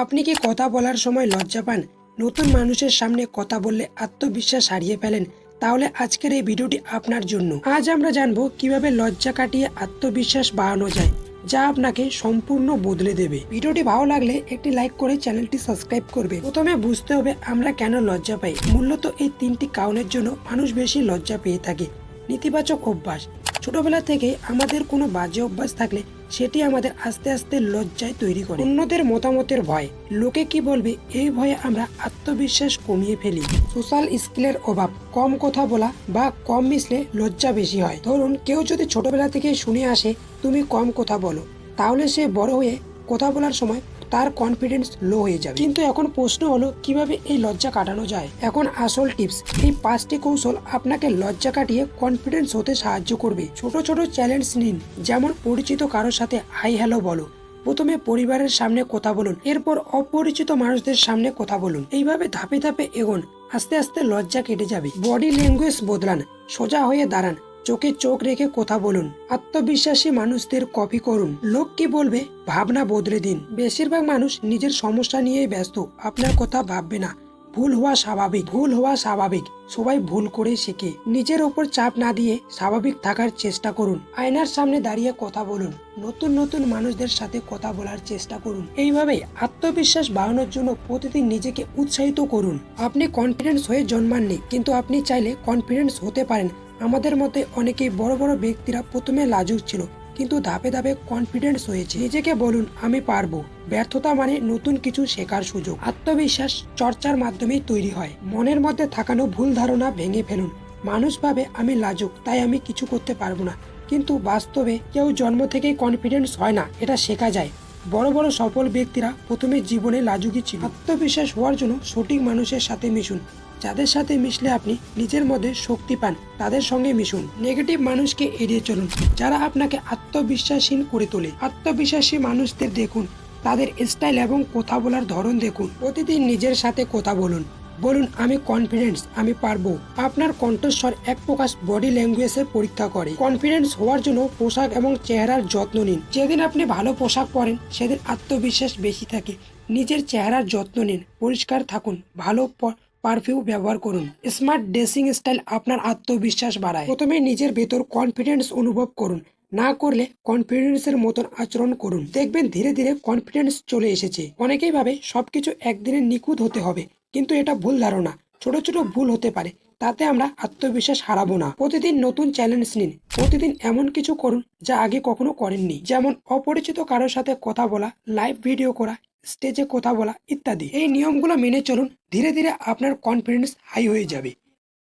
আপনি কি কথা বলার সময় লজ্জা পান? নতুন মানুষের সামনে কথা বললে আত্মবিশ্বাস হারিয়ে ফেলেন। তাহলে আজকের এই ভিডিওটি আপনার জন্য। আজ আমরা জানব কীভাবে লজ্জা কাটিয়ে আত্মবিশ্বাস বাড়ানো যায়, যা আপনাকে সম্পূর্ণ বদলে দেবে। ভিডিওটি ভালো লাগলে একটি লাইক করে চ্যানেলটি সাবস্ক্রাইব করবে। প্রথমে বুঝতে হবে আমরা কেন লজ্জা পাই। মূলত এই তিনটি কারণের জন্য মানুষ বেশি লজ্জা পেয়ে থাকে। নেতিবাচক অভ্যাস। ছোটবেলা থেকে আমাদের কোনো বাজে অভ্যাস থাকলে সেটি আমাদের আস্তে আস্তে লজ্জায় তৈরি করে। অন্যদের মতামতের ভয় লোকে কি বলবে, এই ভয়ে আমরা আত্মবিশ্বাস কমিয়ে ফেলি। সোশ্যাল স্কিলের অভাব, কম কথা বলা বা কম মিশলে লজ্জা বেশি হয়। ধরুন, কেউ যদি ছোটবেলা থেকে শুনে আসে, তুমি কম কথা বলো। তাহলে সে বড় হয়ে কথা বলার সময় তার কনফিডেন্স লো হয়ে যাবে। কিন্তু এখন প্রশ্ন হলো, কীভাবে এই লজ্জা কাটানো যায়? এখন আসল টিপস এই পাঁচটি কৌশল আপনাকে লজ্জা কাটিয়ে কনফিডেন্স হতে সাহায্য করবে। ছোট ছোট চ্যালেঞ্জ নিন, যেমন পরিচিত কারোর সাথে হাই হ্যালো বলো। প্রথমে পরিবারের সামনে কথা বলুন, এরপর অপরিচিত মানুষদের সামনে কথা বলুন। এইভাবে ধাপে ধাপে এগোন, আস্তে আস্তে লজ্জা কেটে যাবে। বডি ল্যাঙ্গুয়েজ বদলান, সোজা হয়ে দাঁড়ান। চোখে চোখ রেখে কথা বলুন। আত্মবিশ্বাসী মানুষদের কপি করুন। লোক কি বলবে? ভাবনা বদলে দিন। বেশিরভাগ মানুষ নিজের সমস্যা নিয়েই ব্যস্ত। আপনার কথা ভাববে না। ভুল হওয়া স্বাভাবিক। ভুল হওয়া স্বাভাবিক। সবাই ভুল করে শেখে। নিজের ওপর চাপ না দিয়ে স্বাভাবিক থাকার চেষ্টা করুন। আয়নার সামনে দাঁড়িয়ে কথা বলুন। নতুন নতুন মানুষদের সাথে কথা বলার চেষ্টা করুন। এইভাবে আত্মবিশ্বাস বাড়ানোর জন্য প্রতিদিন নিজেকে উৎসাহিত করুন। আপনি কনফিডেন্স হয়ে জন্মাননি কিন্তু আপনি চাইলে কনফিডেন্স হতে পারেন। আমাদের মতে অনেকেই বড় বড় ব্যক্তিরা প্রথমে লাজুক ছিল, কিন্তু ধাপে ধাপে কনফিডেন্স হয়েছে। নিজেকে বলুন, আমি পারব। ব্যর্থতা মানে নতুন কিছু শেখার সুযোগ। আত্মবিশ্বাস চর্চার মাধ্যমেই তৈরি হয়। মনের মধ্যে থাকানো ভুল ধারণা ভেঙে ফেলুন। মানুষ ভাবে, আমি লাজুক, তাই আমি কিছু করতে পারব না। কিন্তু বাস্তবে কেউ জন্ম থেকেই কনফিডেন্স হয় না, এটা শেখা যায়। বড় বড় সফল ব্যক্তিরা প্রথমে জীবনে লাজুকই ছিল। আত্মবিশ্বাস হওয়ার জন্য সঠিক মানুষের সাথে মিশুন। যাদের সাথে মিশলে আপনি নিজের মধ্যে শক্তি পান, তাদের সঙ্গে মিশুন। নেগেটিভ মানুষকে এড়িয়ে চলুন। যারা আপনাকে আত্মবিশ্বাসহীন করে তোলে, আত্মবিশ্বাসী মানুষদের দেখুন, তাদের স্টাইল এবং কথা বলার ধরন দেখুন। প্রতিদিন নিজের সাথে কথা বলুন। বলুন, আমি কনফিডেন্স আমি পারব। আপনার কণ্ঠস্বর এক প্রকাশ বডি ল্যাঙ্গুয়েজের পরীক্ষা করে। কনফিডেন্স হওয়ার জন্য পোশাক এবং চেহারার যত্ন নিন। যেদিন আপনি ভালো পোশাক পরেন, সেদিন আত্মবিশ্বাস বেশি থাকে। নিজের চেহারার যত্ন নিন। পরিষ্কার থাকুন। ভালো পারফিউম ব্যবহার করুন। স্মার্ট ড্রেসিং স্টাইল আপনার আত্মবিশ্বাস বাড়ায়। প্রথমে নিজের ভেতর কনফিডেন্স অনুভব করুন। না করলে কনফিডেন্সের মতন আচরণ করুন। দেখবেন ধীরে ধীরে কনফিডেন্স চলে এসেছে। অনেকেই ভাবে সবকিছু একদিনে নিখুঁত হতে হবে, কিন্তু এটা ভুল ধারণা। ছোট ছোট ভুল হতে পারে, তাতে আমরা আত্মবিশ্বাস হারাবো না। প্রতিদিন নতুন চ্যালেঞ্জ নিন। প্রতিদিন এমন কিছু করুন যা আগে কখনো করেননি। যেমন অপরিচিত কারোর সাথে কথা বলা লাইভ ভিডিও করা স্টেজে কথা বলা ইত্যাদি। এই নিয়মগুলো মেনে চলুন, ধীরে ধীরে আপনার কনফিডেন্স হাই হয়ে যাবে।